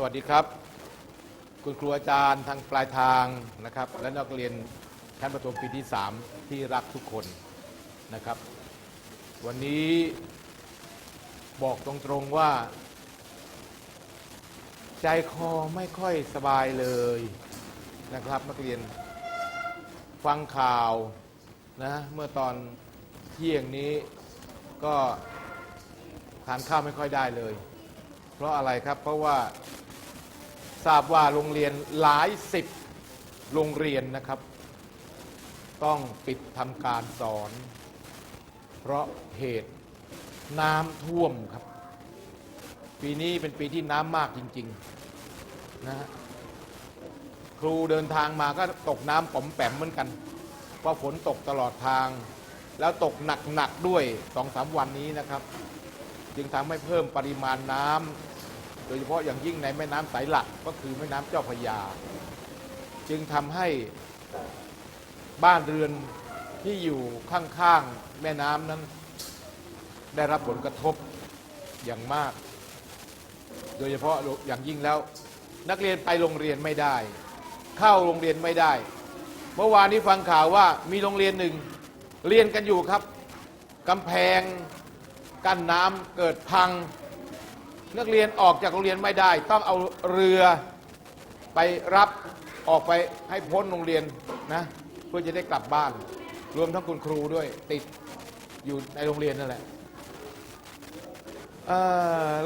สวัสดีครับ คุณครูอาจารย์ทางปลายทางนะครับ และนักเรียนชั้นประถมปีที่ 3 ที่รักทุกคนนะครับ วันนี้บอกตรงๆว่า ใจคอไม่ค่อยสบายเลยนะครับนักเรียนฟังข่าวนะเมื่อตอนเที่ยงนี้ก็ทานข้าวไม่ค่อยได้เลย เพราะอะไรครับเพราะว่า ทราบว่าโรงเรียนหลายสิบโรงเรียนนะครับ ต้องปิดทำการสอน เพราะเหตุน้ำท่วมครับ ปีนี้เป็นปีที่น้ำมากจริงๆนะฮะครูเดินทางมาก็ตกน้ำป๋อมแปมเหมือนกัน เพราะฝนตกตลอดทาง แล้วตกหนักๆด้วยสองสามวันนี้นะครับ จึงทำให้เพิ่มปริมาณน้ำ โดยเฉพาะอย่างยิ่งในแม่น้ำสายหลักก็คือแม่น้ำเจ้าพระยา จึงทำให้บ้านเรือนที่อยู่ข้างๆแม่น้ำนั้น ได้รับผลกระทบอย่างมาก โดยเฉพาะอย่างยิ่งแล้ว นักเรียนไปโรงเรียนไม่ได้ เข้าโรงเรียนไม่ได้ เมื่อวานนี้ฟังข่าวว่ามีโรงเรียนหนึ่งเรียนกันอยู่ครับกำแพงกั้นน้ำเกิดพัง นักเรียนออกจากโรงเรียนไม่ได้ ต้องเอาเรือไปรับออกไปให้พ้นโรงเรียนนะเพื่อจะได้กลับบ้าน รวมทั้งคุณครูด้วยติดอยู่ในโรงเรียนนั่นแหละ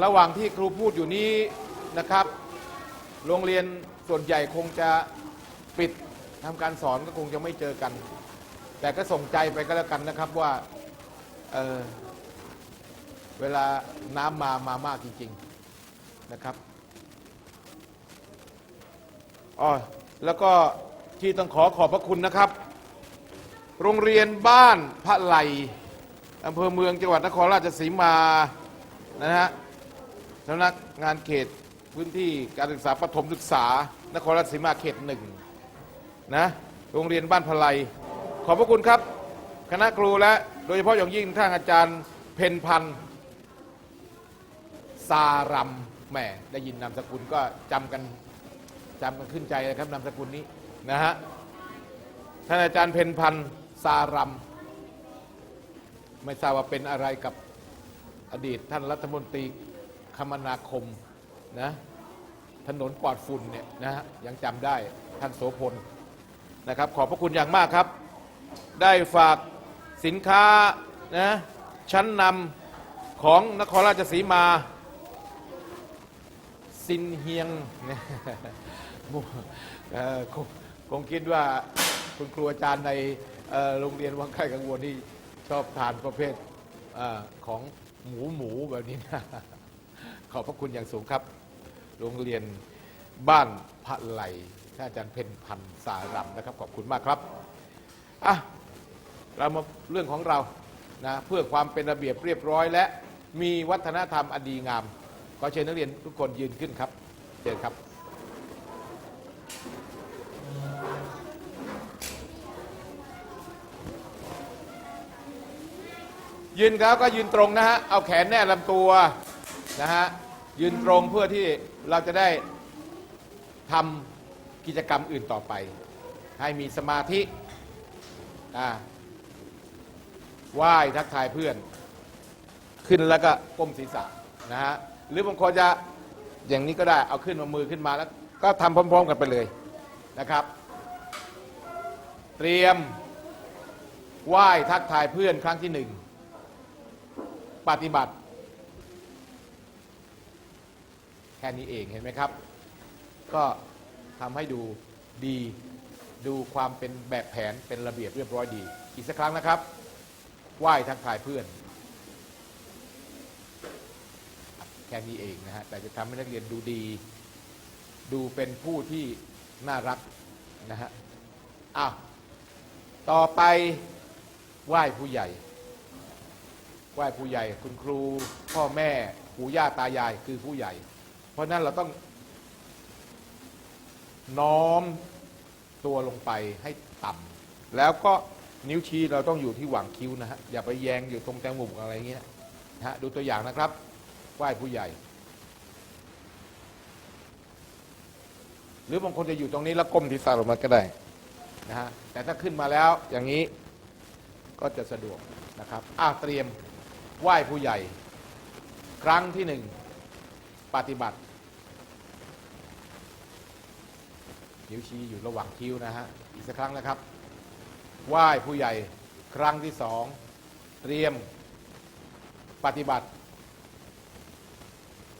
ระหว่างที่ครูพูดอยู่นี้นะครับ โรงเรียนส่วนใหญ่คงจะปิดทำการสอนก็คงจะไม่เจอกัน แต่ก็ส่งใจไปก็แล้วกันนะครับว่า เวลาน้ำมามามากจริง ๆนะครับอ๋อแล้วก็ที่ต้องขอขอบพระคุณนะครับ โรงเรียนบ้านพระไหลอำเภอเมืองจังหวัดนครราชสีมานะฮะสำนักงานเขตพื้นที่การศึกษาประถมศึกษา นครราชสีมาเขตหนึ่งนะโรงเรียนบ้านพระไหลขอบพระคุณครับ คณะครูและโดยเฉพาะอย่างยิ่งท่านอาจารย์เพนพันธ์ ซารัมแหมได้ยินนามสกุลก็จำกันจำกันขึ้นใจเลยครับนามสกุลนี้นะฮะท่านอาจารย์เพนพันธ์ซารัม ไม่ทราบว่าเป็นอะไรกับอดีตท่านรัฐมนตรีคมนาคมนะถนนปลอดฝุ่นเนี่ยนะฮะยังจำได้ท่านโสพลนะครับ ขอบพระคุณอย่างมากครับ ได้ฝากสินค้านะชั้นนำของนครราชสีมา ซินเฮียงเนี่ยคงคงคิดว่าคุณครูอาจารย์ในโรงเรียนวังไข่กังวลที่ชอบทานประเภทอของหมูหมูแบบนี้นะขอบพระคุณอย่างสูงครับ โรงเรียนบ้านพระไหลท่านอาจารย์เพ็ญพันธ์สารำนะครับ ขอบคุณมากครับอะเรามาเรื่องของเรานะเพื่อความเป็นระเบียบเรียบร้อยและมีวัฒนธรรมอันดีงาม อเชิญนักเรียนทุกคนยืนขึ้นครับเชิญครับยืนครับก็ยืนตรงนะฮะ เอาแขนแน่ลำตัวนะฮะ ยืนตรงเพื่อที่เราจะได้ทำกิจกรรมอื่นต่อไป ให้มีสมาธิอ่าไหว้ทักทายเพื่อน ขึ้นแล้วก็ก้มศีรษะนะฮะ หรือบางคนจะอย่างนี้ก็ได้เอาขึ้นมามือขึ้นมาแล้ว ก็ทำพร้อม ๆ กันไปเลยนะครับ เตรียมไหว้ทักทายเพื่อนครั้งที่หนึ่งปฏิบัติ แค่นี้เองเห็นไหมครับ ก็ทำให้ดูดีดูความเป็นแบบแผนเป็นระเบียบเรียบร้อยดี อีกสักครั้งนะครับ ไหว้ทักทายเพื่อน แค่นี้เองนะฮะแต่จะทำให้นักเรียนดูดี ดูเป็นผู้ที่น่ารักนะฮะอ้าวต่อไปไหว้ผู้ใหญ่ไหว้ผู้ใหญ่คุณครู พ่อแม่ปู่ย่าตายายคือผู้ใหญ่ เพราะนั้นเราต้อง น้อมตัวลงไปให้ต่ำแล้วก็นิ้วชี้เราต้องอยู่ที่หว่างคิ้วนะฮะอย่าไปแยงอยู่ตรงแตงมุมอะไรเงี้ยนะฮะดูตัวอย่างนะครับ ไหว้ผู้ใหญ่ หรือบางคนจะอยู่ตรงนี้แล้วก้มศีรษะลงมาก็ได้นะฮะแต่ถ้าขึ้นมาแล้วอย่างนี้ก็จะสะดวกนะครับอะเตรียมไหว้ผู้ใหญ่ ครั้งที่หนึ่งปฏิบัตินิ้วชี้อยู่ระหว่างคิ้วนะฮะอีกสักครั้งนะครับ ไหว้ผู้ใหญ่ครั้งที่สองเตรียมปฏิบัติ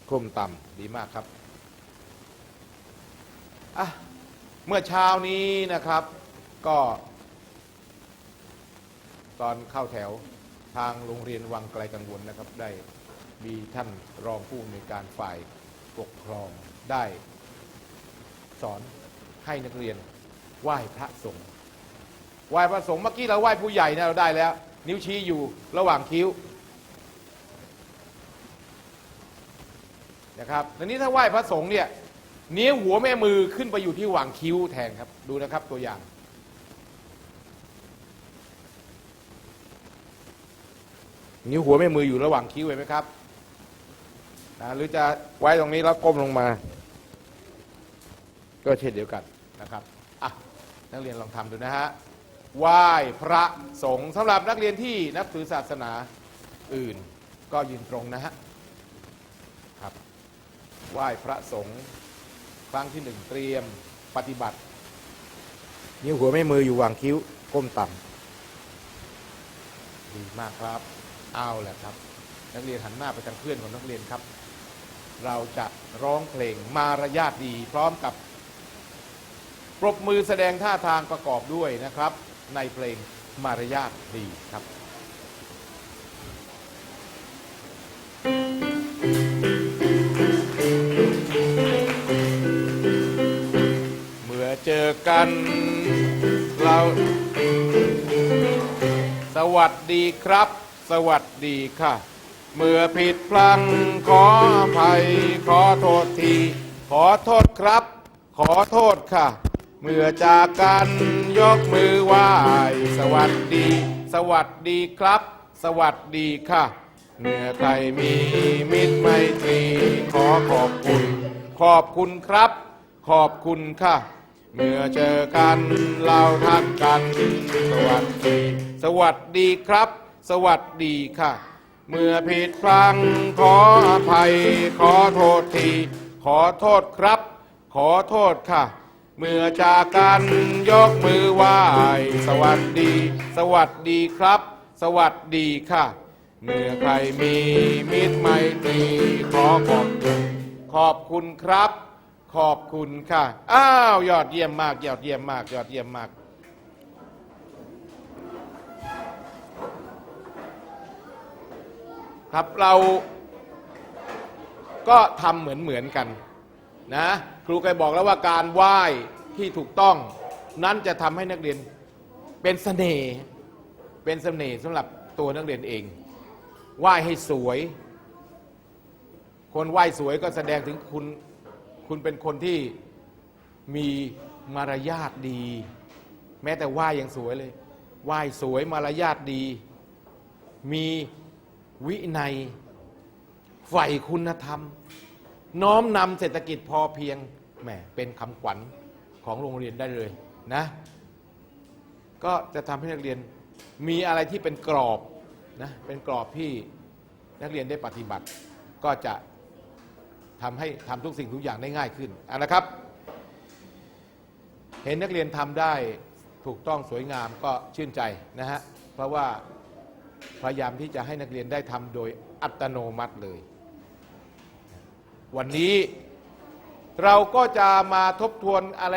ก้มต่ำดีมากครับอะเมื่อเช้านี้นะครับ ก็ ตอนเข้าแถวทางโรงเรียนวังไกลกังวลนะครับ ได้มีท่านรองผู้อำนวยการฝ่ายปกครองได้ สอนให้นักเรียนไหว้พระสงฆ์ไหว้พระสงฆ์เมื่อกี้เราไหว้ผู้ใหญ่นะเราได้แล้ว นิ้วชี้อยู่ระหว่างคิ้ว นะครับทีนี้ถ้าไหว้พระสงฆ์เนี่ยนิ้วหัวแม่มือขึ้นไปอยู่ที่หว่างคิ้วแทนครับ ดูนะครับตัวอย่าง นิ้วหัวแม่มืออยู่ระหว่างคิ้วเห็นไหมครับนะหรือจะไว้ตรงนี้แล้วก้มลงมา ก็เช่นเดียวกันนะครับอะนักเรียนลองทำดูนะฮะไหว้พระสงฆ์สำหรับนักเรียนที่นับถือศาสนาอื่น ก็ยืนตรงนะฮะ ไหว้พระสงฆ์ครั้งที่หนึ่งเตรียมปฏิบัติ นิ้วหัวแม่มืออยู่วางคิ้วก้มต่ำดีมากครับเอาแหละครับ นักเรียนหันหน้าไปทางเพื่อนของนักเรียนครับ เราจะร้องเพลงมารยาทดีพร้อมกับปรบมือแสดงท่าทางประกอบด้วยนะครับ ในเพลงมารยาทดีครับ อกัน เรา สวัสดีครับ สวัสดีค่ะ เมื่อผิดพลังขออภัย ขอโทษที ขอโทษครับ ขอโทษค่ะ เมื่อจากกันยกมือไหว้สวัสดี สวัสดีครับ สวัสดีค่ะเมื่อใครมีมิตรไมตรีขอขอบคุณ ขอบคุณครับ ขอบคุณค่ะ เมื่อเจอกันเราทักกัน สวัสดี สวัสดีครับ สวัสดีค่ะ เมื่อผิดพลังขออภัย ขอโทษที ขอโทษครับ ขอโทษค่ะ เมื่อจากกันยกมือไหว้สวัสดี สวัสดีครับ สวัสดีค่ะ เมื่อใครมีมิตรไมตรีขอขอบคุณขอบคุณครับ ขอบคุณค่ะ อ้าว ยอดเยี่ยมมาก ยอดเยี่ยมมาก ยอดเยี่ยมมาก ครับเราก็ทำเหมือนเหมือนกันนะครูเคยบอกแล้วว่าการไหว้ที่ถูกต้อง นั้นจะทำให้นักเรียนเป็นเสน่ห์เป็นเสน่ห์สำหรับตัวนักเรียนเอง ไหว้ให้สวย คนไหว้สวยก็แสดงถึงคุณ คุณเป็นคนที่มีมารยาทดี แม้แต่ไหว้ยังสวยเลยไหว้สวยมารยาทดี มีวินัยใฝ่คุณธรรม น้อมนำเศรษฐกิจพอเพียงแหมเป็นคำขวัญของโรงเรียนได้เลยนะ ก็จะทำให้นักเรียนมีอะไรที่เป็นกรอบนะเป็นกรอบที่นักเรียนได้ปฏิบัติก็จะ ทำให้ทำทุกสิ่งทุกอย่างได้ง่ายขึ้นอะนะครับ เห็นนักเรียนทำได้ถูกต้องสวยงามก็ชื่นใจนะฮะเพราะว่าพยายามที่จะให้นักเรียนได้ทำโดยอัตโนมัติเลย วันนี้เราก็จะมาทบทวนอะไร